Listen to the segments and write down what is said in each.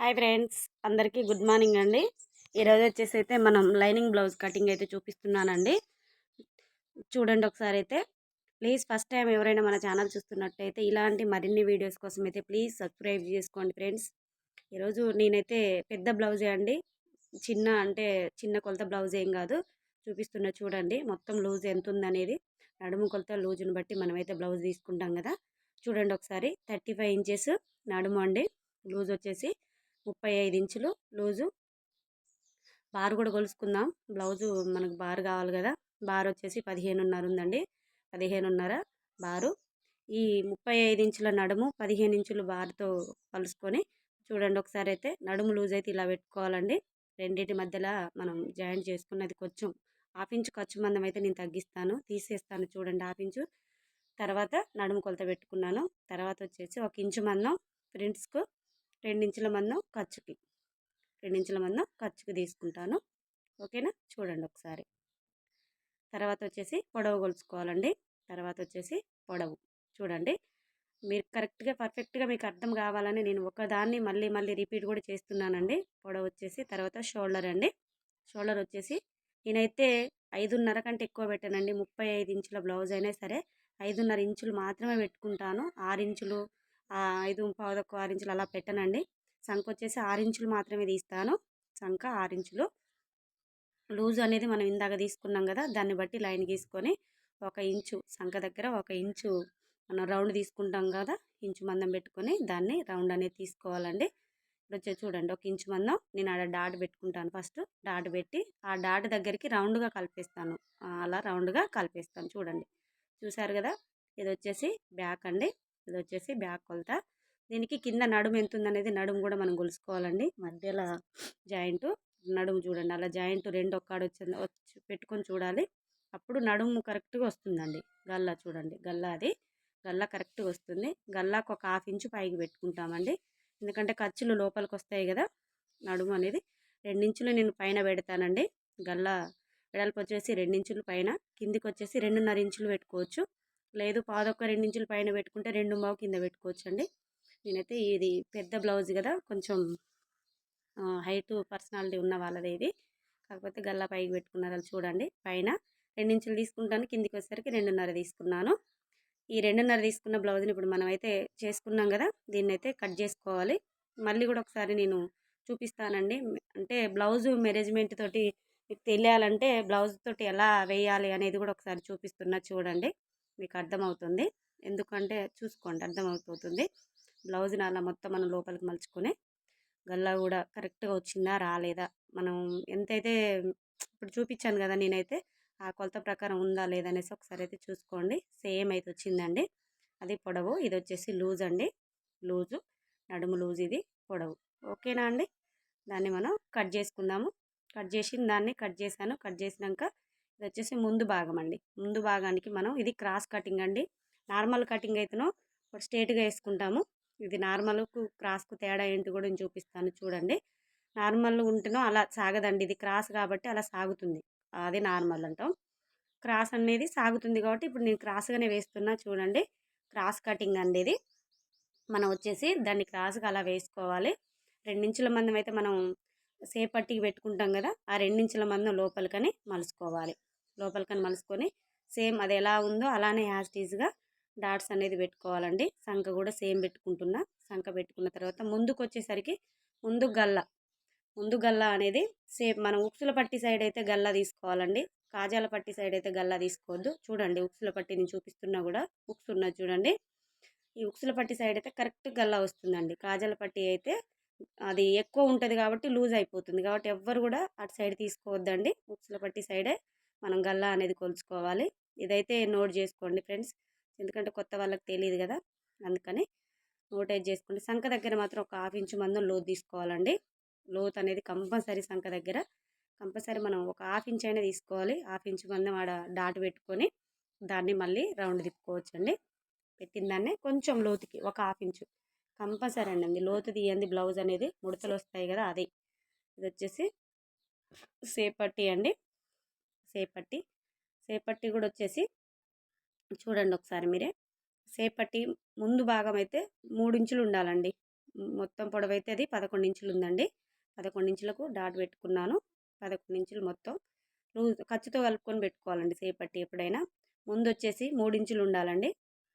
Hi friends! అందరికీ good morning అండి. ఈరోజు వచ్చేసి అయితే మనం లైనింగ్ బ్లౌజ్ కటింగ్ అయితే చూపిస్తున్నానండి. చూడండి ఒకసారి అయితే. ప్లీజ్ ఫస్ట్ టైం ఎవరైనా మన ఛానల్ చూస్తున్నట్టయితే ఇలాంటి మరిన్ని వీడియోస్ కోసం అయితే ప్లీజ్ సబ్స్క్రైబ్ చేసుకోండి ఫ్రెండ్స్. ఈరోజు నేనైతే పెద్ద బ్లౌజే అండి. చిన్న అంటే చిన్న కొలత బ్లౌజ్ ఏం కాదు. చూపిస్తున్నా చూడండి. మొత్తం లూజ్ ఎంత ఉందనేది. నడుము కొలత లూజుని బట్టి మనమైతే బ్లౌజ్ తీసుకుంటాం కదా. చూడండి ఒకసారి. థర్టీ ఫైవ్ ఇంచెస్ నడుము అండి. లూజ్ వచ్చేసి ముప్పై ఐదు ఇంచులు లూజు. బార్ కూడా కొలుసుకుందాం. బ్లౌజు మనకు బార్ కావాలి కదా. బార్ వచ్చేసి పదిహేనున్నర ఉందండి. పదిహేనున్నర బారు. ఈ ముప్పై ఐదు ఇంచుల నడుము పదిహేను ఇంచులు బార్తో కలుసుకొని చూడండి ఒకసారి అయితే నడుము లూజ్ అయితే ఇలా పెట్టుకోవాలండి. రెండింటి మధ్యలో మనం జాయింట్ చేసుకున్నది కొంచెం హాఫ్ ఇంచు ఖర్చు మందం అయితే నేను తగ్గిస్తాను. తీసేస్తాను చూడండి హాఫ్ ఇంచు. తర్వాత నడుము కొలత పెట్టుకున్నాను. తర్వాత వచ్చేసి ఒక ఇంచు మందం ప్రింట్స్కు రెండించుల మందం ఖర్చుకి. రెండించుల మందం ఖర్చుకి తీసుకుంటాను. ఓకేనా? చూడండి ఒకసారి. తర్వాత వచ్చేసి పొడవు కొలుచుకోవాలండి. తర్వాత వచ్చేసి పొడవు. చూడండి. మీరు కరెక్ట్గా పర్ఫెక్ట్గా మీకు అర్థం కావాలని నేను ఒకదాన్ని మళ్ళీ మళ్ళీ రిపీట్ కూడా చేస్తున్నానండి. పొడవు వచ్చేసి తర్వాత షోల్డర్ అండి. షోల్డర్ వచ్చేసి నేనైతే ఐదున్నర కంటే ఎక్కువ పెట్టానండి. ముప్పై ఐదు ఇంచుల బ్లౌజ్ అయినా సరే ఐదున్నర ఇంచులు మాత్రమే పెట్టుకుంటాను. ఆరు ఇంచులు ఐదు పావుదొక్క ఆరు ఇంచులు అలా పెట్టనండి. సంఖ వచ్చేసి ఆరు ఇంచులు మాత్రమే తీస్తాను. సంఖ ఆరు ఇంచులు. లూజ్ అనేది మనం ఇందాక తీసుకున్నాం కదా దాన్ని బట్టి లైన్ గీసుకొని ఒక ఇంచు సంఖ దగ్గర ఒక ఇంచు మనం రౌండ్ తీసుకుంటాం కదా ఇంచు మందం పెట్టుకొని దాన్ని రౌండ్ అనేది తీసుకోవాలండి. ఇప్పుడు చూడండి ఒక ఇంచు మందం నేను ఆడ డాట్ పెట్టుకుంటాను ఫస్ట్. డాట్ పెట్టి ఆ డాట్ దగ్గరికి రౌండ్గా కలిపేస్తాను. అలా రౌండ్గా కలిపేస్తాను చూడండి. చూసారు కదా ఇది వచ్చేసి బ్యాక్ అండి. ఇది వచ్చేసి బ్యాక్ కొలత. దీనికి కింద నడుము ఎంత ఉందనేది నడుము కూడా మనం కొలుసుకోవాలండి మధ్యలో జాయింట్ నడుము చూడండి. అలా జాయింట్ రెండు ఒక్కడ వచ్చింది వచ్చి పెట్టుకొని చూడాలి. అప్పుడు నడుము కరెక్ట్గా వస్తుందండి. గల్లా చూడండి. గల్లా అది. గల్లా కరెక్ట్గా వస్తుంది. గల్లాకు ఒక హాఫ్ ఇంచు పైకి పెట్టుకుంటామండి. ఎందుకంటే ఖర్చులు లోపలికి వస్తాయి కదా నడుము అనేది. రెండించులు నేను పైన పెడతానండి. గల్లా వెడల్పు వచ్చేసి రెండించులు పైన. కిందికి వచ్చేసి రెండున్నర ఇంచులు పెట్టుకోవచ్చు. లేదు పాదొక్క రెండించుల పైన పెట్టుకుంటే రెండు మావు కింద పెట్టుకోవచ్చు అండి నేనైతే ఇది పెద్ద బ్లౌజ్ కదా కొంచెం హైట్ పర్సనాలిటీ ఉన్న వాళ్ళది ఇది. కాకపోతే గల్లా పైకి పెట్టుకున్నారు చూడండి. పైన రెండించులు తీసుకుంటాను కిందికి వచ్చేసరికి రెండున్నర తీసుకున్నాను. ఈ రెండున్నర తీసుకున్న బ్లౌజ్ని ఇప్పుడు మనం అయితే చేసుకున్నాం కదా దీన్ని అయితే కట్ చేసుకోవాలి. మళ్ళీ కూడా ఒకసారి నేను చూపిస్తానండి. అంటే బ్లౌజ్ మేనేజ్మెంట్ తోటి మీకు తెలియాలంటే బ్లౌజ్ తోటి ఎలా వేయాలి అనేది కూడా ఒకసారి చూపిస్తున్నా చూడండి. మీకు అర్థమవుతుంది. ఎందుకంటే చూసుకోండి అర్థమవుతుంది బ్లౌజ్ని అలా మొత్తం మనం లోపలికి మలుచుకొని గల్లా కూడా కరెక్ట్గా వచ్చిందా రాలేదా? మనం ఎంతైతే ఇప్పుడు చూపించాను కదా నేనైతే ఆ కొలత ప్రకారం ఉందా లేదనేసి ఒకసారి అయితే చూసుకోండి. సేమ్ అయితే వచ్చిందండి. అది పొడవు. ఇది వచ్చేసి లూజ్ అండి. లూజు. నడుము లూజ్ ఇది పొడవు. ఓకేనా అండి? దాన్ని మనం కట్ చేసుకుందాము. కట్ చేసిన దాన్ని కట్ చేశాను. కట్ చేసినాక ఇది వచ్చేసి ముందు భాగం అండి. ముందు భాగానికి మనం ఇది క్రాస్ కటింగ్ అండి. నార్మల్ కటింగ్ అయితేనో స్ట్రేట్గా వేసుకుంటాము. ఇది నార్మల్కు క్రాస్కు తేడా ఏంటి కూడా నేను చూపిస్తాను చూడండి. నార్మల్ ఉంటేనో అలా సాగదండి. ఇది క్రాస్ కాబట్టి అలా సాగుతుంది. అది నార్మల్ అంటాం. క్రాస్ అనేది సాగుతుంది కాబట్టి ఇప్పుడు నేను క్రాస్గానే వేస్తున్నా చూడండి. క్రాస్ కటింగ్ అండి ఇది. మనం వచ్చేసి దాన్ని క్రాస్గా అలా వేసుకోవాలి. రెండించుల మందం అయితే మనం సేపట్టికి పెట్టుకుంటాం కదా ఆ రెండించుల మందం లోపలికని మలుసుకోవాలి లోపలికని మలుసుకొని సేమ్ అది ఎలా ఉందో అలానే యాస్టీజ్గా డాట్స్ అనేది పెట్టుకోవాలండి. సంఖ కూడా సేమ్ పెట్టుకుంటున్నా. సంఖ పెట్టుకున్న తర్వాత ముందుకు వచ్చేసరికి ముందు గల్ల. ముందు గల్ల అనేది సేమ్ మనం ఉక్సుల పట్టి సైడ్ అయితే గల్ల తీసుకోవాలండి. కాజాల పట్టి సైడ్ అయితే గల్ల తీసుకోవద్దు. చూడండి ఉక్సుల పట్టి నేను చూపిస్తున్నా కూడా ఉక్స్ ఉన్నది చూడండి. ఈ ఉక్సుల పట్టి సైడ్ అయితే కరెక్ట్ గల్ల వస్తుందండి. కాజాల పట్టి అయితే అది ఎక్కువ ఉంటుంది కాబట్టి లూజ్ అయిపోతుంది. కాబట్టి ఎవ్వరు కూడా అటు సైడ్ తీసుకోవద్దండి. ఉక్సుల పట్టి సైడే మనం గల్లా అనేది కొలుచుకోవాలి. ఇదైతే నోట్ చేసుకోండి ఫ్రెండ్స్. ఎందుకంటే కొత్త వాళ్ళకి తెలియదు కదా. అందుకని నోటైజ్ చేసుకోండి. సంఖ దగ్గర మాత్రం ఒక హాఫ్ ఇంచు మందం లోతు తీసుకోవాలండి. లోత్ అనేది కంపల్సరీ సంఖ దగ్గర. కంపల్సరీ మనం ఒక హాఫ్ ఇంచ్ అయినా తీసుకోవాలి. హాఫ్ ఇంచు మందం ఆడ డాట్ పెట్టుకొని దాన్ని మళ్ళీ రౌండ్ తిప్పుకోవచ్చు అండి పెట్టిన దాన్ని కొంచెం లోతుకి ఒక హాఫ్ ఇంచు. కంపల్సరీ అండి. లోతు తీయండి. బ్లౌజ్ అనేది ముడతలు వస్తాయి కదా అది. ఇది వచ్చేసి సేపట్టి అండి. సేపట్టి సేపట్టి కూడా వచ్చేసి చూడండి ఒకసారి మీరే. సేపట్టి ముందు భాగం అయితే మూడు ఇంచులు ఉండాలండి. మొత్తం పొడవు అయితే అది పదకొండు ఇంచులు ఉందండి. పదకొండు ఇంచులకు డాట్ పెట్టుకున్నాను. పదకొండు ఇంచులు మొత్తం లూజ్ ఖర్చుతో కలుపుకొని పెట్టుకోవాలండి సేపట్టి ఎప్పుడైనా. ముందు వచ్చేసి మూడు ఇంచులు ఉండాలండి.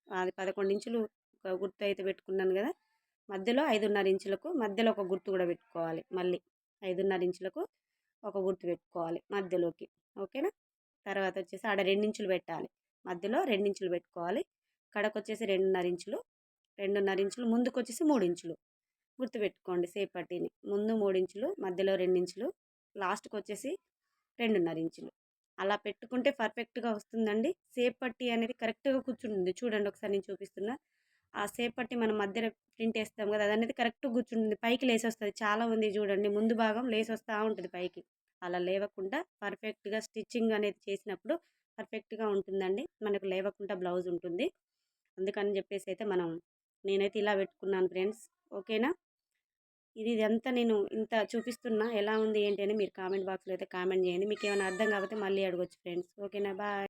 అది పదకొండు ఇంచులు ఒక గుర్తు అయితే పెట్టుకున్నాను కదా. మధ్యలో ఐదున్నర ఇంచులకు మధ్యలో ఒక గుర్తు కూడా పెట్టుకోవాలి మళ్ళీ. ఐదున్నర ఇంచులకు ఒక గుర్తు పెట్టుకోవాలి మధ్యలోకి. ఓకేనా? తర్వాత వచ్చేసి ఆడ రెండించులు పెట్టాలి. మధ్యలో రెండించులు పెట్టుకోవాలి. కడకు వచ్చేసి రెండున్నర ఇంచులు రెండున్నర ఇంచులు ముందుకు వచ్చేసి మూడు ఇంచులు గుర్తుపెట్టుకోండి సేప్ ముందు మూడు ఇంచులు మధ్యలో రెండించులు లాస్ట్కి వచ్చేసి రెండున్నర ఇంచులు అలా పెట్టుకుంటే పర్ఫెక్ట్గా వస్తుందండి. సేపట్టి అనేది కరెక్ట్గా కూర్చుంటుంది. చూడండి ఒకసారి నేను చూపిస్తున్నా. ఆ సేపట్టి మనం మధ్యలో ప్రింట్ వేస్తాం కదా అది అనేది కరెక్ట్గా కూర్చుంటుంది. పైకి లేసి వస్తుంది చాలా ఉంది చూడండి. ముందు భాగం లేసి వస్తూ ఉంటుంది పైకి. అలా లేవకుండా పర్ఫెక్ట్గా స్టిచ్చింగ్ అనేది చేసినప్పుడు పర్ఫెక్ట్గా ఉంటుందండి. మనకు లేవకుండా బ్లౌజ్ ఉంటుంది. అందుకని చెప్పేసి అయితే మనం నేనైతే ఇలా పెట్టుకున్నాను ఫ్రెండ్స్. ఓకేనా? ఇది ఇదంతా నేను ఇంత చూపిస్తున్నా ఎలా ఉంది ఏంటి అని మీరు కామెంట్ బాక్స్లో అయితే కామెంట్ చేయండి. మీకు ఏమైనా అర్థం కాకపోతే మళ్ళీ అడగొచ్చు ఫ్రెండ్స్. ఓకేనా? బాయ్.